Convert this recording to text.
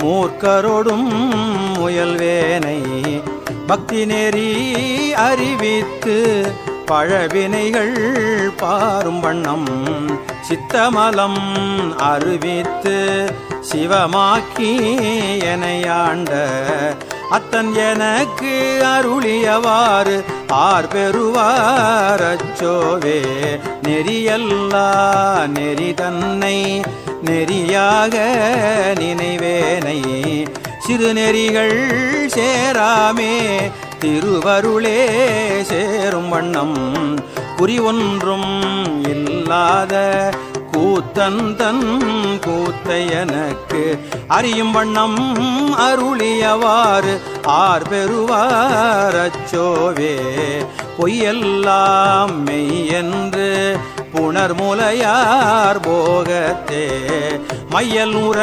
மூர்க்கரோடும் முயல்வேனை பக்தி நெறி அறிவித்து பழவினைகள் பாரும் வண்ணம் சித்தமலம் அறிவித்து சிவமாக்கி எனையாண்ட அத்தன் எனக்கு அருளியவாறு ஆர் பெறுவாரச்சோவே நெறியல்லா நெறி தன்னை நெறியாக நினைவேனை. சிறுநெறிகள் சேராமே திருவருளே சேரும் வண்ணம். குறி ஒன்றும் இல்லாத கூத்தன் தன் கூத்தை எனக்கு அறியும் வண்ணம் அருளியவாறு ஆர் பெறுவார் அச்சோவே. பொய்யெல்லாம் மெய் என்று புனர்முலையார் போகத்தே. மையல் உற